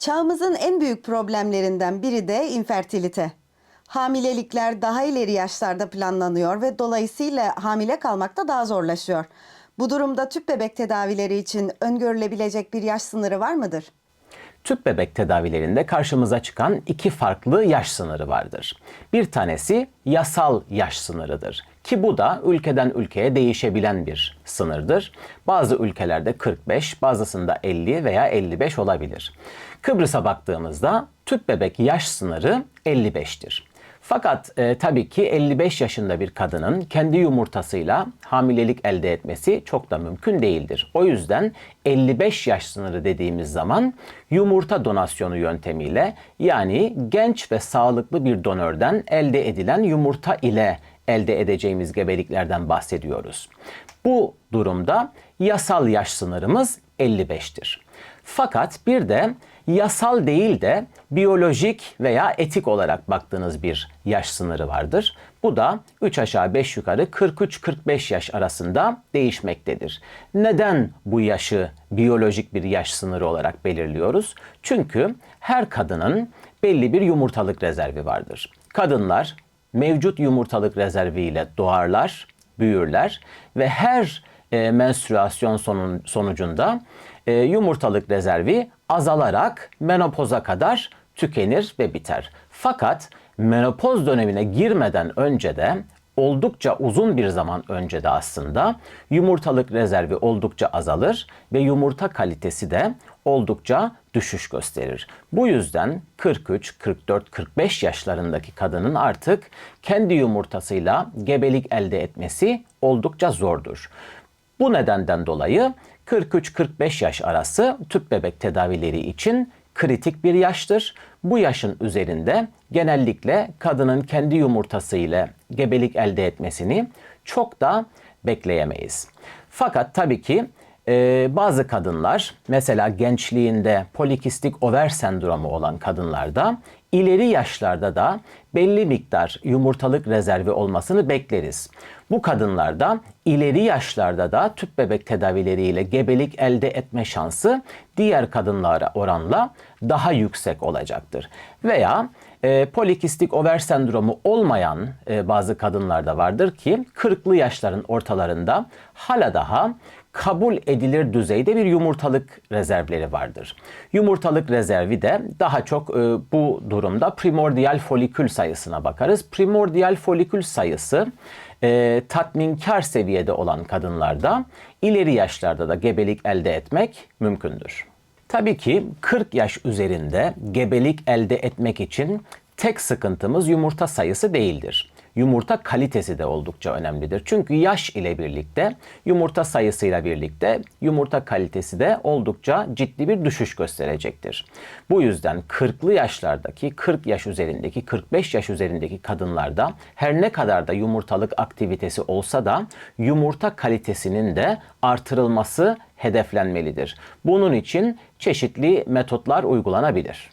Çağımızın en büyük problemlerinden biri de infertilite. Hamilelikler daha ileri yaşlarda planlanıyor ve dolayısıyla hamile kalmak da daha zorlaşıyor. Bu durumda tüp bebek tedavileri için öngörülebilecek bir yaş sınırı var mıdır? Tüp bebek tedavilerinde karşımıza çıkan iki farklı yaş sınırı vardır. Bir tanesi yasal yaş sınırıdır ki bu da ülkeden ülkeye değişebilen bir sınırdır. Bazı ülkelerde 45, bazısında 50 veya 55 olabilir. Kıbrıs'a baktığımızda tüp bebek yaş sınırı 55'tir. Fakat e, tabii ki 55 yaşında bir kadının kendi yumurtasıyla hamilelik elde etmesi çok da mümkün değildir. O yüzden 55 yaş sınırı dediğimiz zaman yumurta donasyonu yöntemiyle yani genç ve sağlıklı bir donörden elde edilen yumurta ile elde edeceğimiz gebeliklerden bahsediyoruz. Bu durumda yasal yaş sınırımız 55'tir. Fakat bir de yasal değil de biyolojik veya etik olarak baktığınız bir yaş sınırı vardır. Bu da 3 aşağı 5 yukarı 43-45 yaş arasında değişmektedir. Neden bu yaşı biyolojik bir yaş sınırı olarak belirliyoruz? Çünkü her kadının belli bir yumurtalık rezervi vardır. Kadınlar mevcut yumurtalık rezerviyle doğarlar, büyürler ve her e, menstrüasyon sonun, sonucunda e, yumurtalık rezervi azalarak menopoza kadar tükenir ve biter. Fakat menopoz dönemine girmeden önce de oldukça uzun bir zaman önce de aslında yumurtalık rezervi oldukça azalır ve yumurta kalitesi de oldukça düşüş gösterir. Bu yüzden 43, 44, 45 yaşlarındaki kadının artık kendi yumurtasıyla gebelik elde etmesi oldukça zordur. Bu nedenden dolayı 43-45 yaş arası tüp bebek tedavileri için kritik bir yaştır. Bu yaşın üzerinde genellikle kadının kendi yumurtası ile gebelik elde etmesini çok da bekleyemeyiz. Fakat tabii ki e, bazı kadınlar mesela gençliğinde polikistik over sendromu olan kadınlarda ileri yaşlarda da belli miktar yumurtalık rezervi olmasını bekleriz. Bu kadınlarda ileri yaşlarda da tüp bebek tedavileriyle gebelik elde etme şansı diğer kadınlara oranla daha yüksek olacaktır. Veya e, polikistik over sendromu olmayan e, bazı kadınlarda vardır ki 40'lı yaşların ortalarında hala daha kabul edilir düzeyde bir yumurtalık rezervleri vardır. Yumurtalık rezervi de daha çok e, bu durumda primordial folikül sayısına bakarız. Primordial folikül sayısı e, tatminkar seviyede olan kadınlarda ileri yaşlarda da gebelik elde etmek mümkündür. Tabii ki 40 yaş üzerinde gebelik elde etmek için tek sıkıntımız yumurta sayısı değildir. Yumurta kalitesi de oldukça önemlidir. Çünkü yaş ile birlikte yumurta sayısıyla birlikte yumurta kalitesi de oldukça ciddi bir düşüş gösterecektir. Bu yüzden 40'lı yaşlardaki 40 yaş üzerindeki 45 yaş üzerindeki kadınlarda her ne kadar da yumurtalık aktivitesi olsa da yumurta kalitesinin de artırılması hedeflenmelidir. Bunun için çeşitli metotlar uygulanabilir.